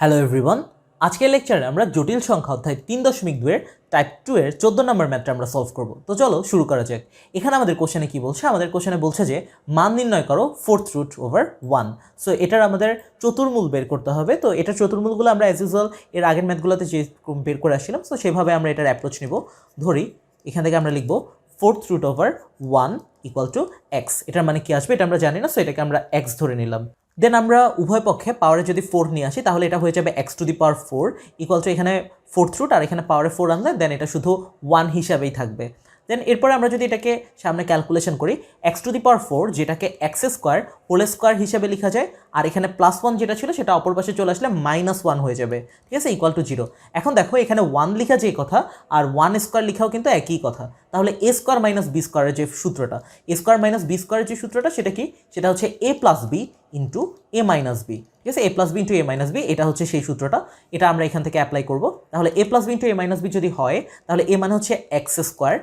Hello everyone আজকের লেকচারে আমরা জটিল সংখ্যা অধ্যায় তিন দশমিক দুয়ের টাইপ টু এর চোদ্দ নম্বর ম্যাথটা আমরা সলভ করব। তো চলো শুরু করা যাক। এখানে আমাদের কোশ্চেনে কি বলছে? আমাদের কোশ্চেনে বলছে যে, মান নির্ণয় করো fourth root over one so এটার আমাদের চতুর্মূল বের করতে হবে। তো এটার চতুর্মূলগুলো আমরা অ্যাজ ইউজুয়াল এর আগের ম্যাথগুলোতে যে বের করে আসছিলাম সো সেভাবে আমরা এটার অ্যাপ্রোচ নিব। ধরি, এখান থেকে আমরা লিখব fourth root over one equal to x এটার মানে কি আসবে? এটা আমরা জানি না সো এটাকে আমরা এক্স ধরে নিলাম। দেন আমরা উভয় পক্ষে পাওয়ারে যদি ফোর নিয়ে আসি, তাহলে এটা হয়ে যাবে x to the power four equal to এখানে ফোর্থ রুট আর এখানে পাওয়ারে ফোর আনলে দেন এটা শুধু ওয়ান হিসাবেই থাকবে। দেন এরপরে আমরা যদি এটাকে সামনে ক্যালকুলেশন করি x to the power four যেটাকে এক্স স্কোয়ার হোল স্কোয়ার হিসাবে লেখা যায়, আর এখানে প্লাস ওয়ান যেটা ছিল সেটা অপর পাশে চলে আসলে মাইনাস ওয়ান হয়ে যাবে। ঠিক আছে? ইকুয়াল টু জিরো এখন দেখো এখানে ওয়ান লেখা যে কথা, আর ওয়ান স্কোয়ার লেখাও কিন্তু একই কথা। তাহলে এ স্কোয়ার মাইনাস বি স্কোয়ারের যে সূত্রটা এ স্কোয়ার মাইনাস বি স্কোয়ারের যে সূত্রটা সেটা কি? সেটা হচ্ছে a plus b into a minus b ঠিক আছে? A plus b into a minus b এটা হচ্ছে সেই সূত্রটা, এটা আমরা এখান থেকে অ্যাপ্লাই করব। তাহলে a plus b into a minus b যদি হয়, তাহলে এ মানে হচ্ছে x square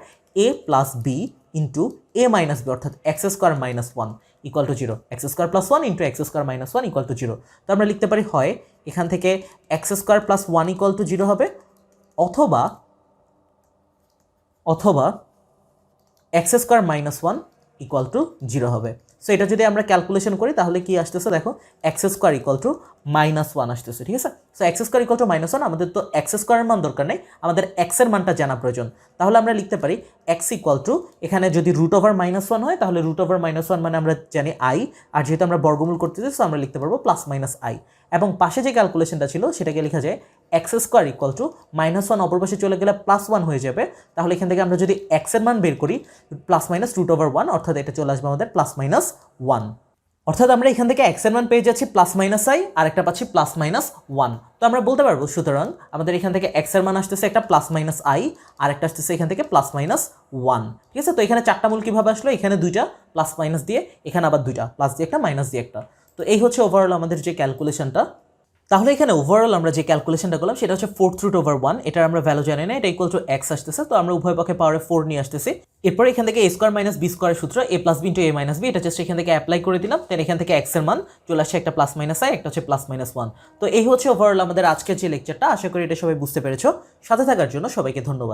a plus b into a minus b অর্থাৎ x square minus one equal to zero x square plus one into x square minus one equal to zero তো আমরা লিখতে পারি হয়, এখান থেকে x square plus one equal to zero হবে, অথবা অথবা x square minus one equal to zero হবে। সো এটা যদি আমরা ক্যালকুলেশন করি, তাহলে কি আসতেছে দেখো, x square equal to minus one আসতেছে, ঠিক আছে? So x square equal to minus one আমাদের তো এক্স স্কোয়ারের মান দরকার নেই, আমাদের এক্সের মানটা জানা প্রয়োজন। তাহলে আমরা লিখতে পারি এক্স ইকুয়াল টু এখানে যদি রুট ওভার মাইনাস ওয়ান হয়, তাহলে রুট ওভার মাইনাস ওয়ান মানে আমরা জানি আই আর যেহেতু আমরা বর্গমূল করতেছি সো আমরা লিখতে পারব প্লাস মাইনাস আই এবং পাশে যে ক্যালকুলেশনটা ছিল, সেটাকে লেখা যায় x square equal to minus one অপর চলে গেলে প্লাস ওয়ান হয়ে যাবে। তাহলে এখান থেকে আমরা যদি এক্সের মান বের করি plus minus root over one অর্থাৎ এটা চলে আসবে আমাদের প্লাস মাইনাস ওয়ান অর্থাৎ আমরা এখান থেকে এক্সের মান পেয়ে যাচ্ছি প্লাস মাইনাস আই আর একটা পাচ্ছি প্লাস মাইনাস ওয়ান তো আমরা বলতে পারব, সুতরাং আমাদের এখান থেকে এক্সের মান আসতেছে একটা প্লাস মাইনাস আই আর একটা আসতেছে এখান থেকে প্লাস মাইনাস ওয়ান ঠিক আছে? তো এখানে চারটা মূল কীভাবে আসলো? এখানে দুইটা প্লাস মাইনাস দিয়ে, এখানে আবার দুইটা প্লাস দিয়ে একটা মাইনাস দিয়ে একটা। তো এই হচ্ছে ওভারঅল আমাদের যে ক্যালকুলেশনটা তাহলে এখানে ওভারঅল আমরা যে ক্যালকুলেশনটা করলাম, সেটা হচ্ছে ফোর্থ রুট ওভার ওয়ান এটা আমরা ভ্যালু জানি না, এটা ইকুয়াল টু এক্স আসতেছে, তো আমরা উভয় পক্ষে পাওয়ারে ফোর নিয়ে আসতেছি। এরপর এখান থেকে a square minus b square সূত্র a plus b into a minus b এটা জাস্ট এখান থেকে অ্যাপ্লাই করে দিলাম দেন এখান থেকে এক্সের মান চলে আসছে একটা প্লাস মাইনাস আই একটা হচ্ছে প্লাস মাইনাস ওয়ান তো এই হচ্ছে ওভারঅল আমাদের আজকের যে লেকচারটা আশা করি এটা সবাই বুঝতে পেরেছ। সাথে থাকার জন্য সবাইকে ধন্যবাদ।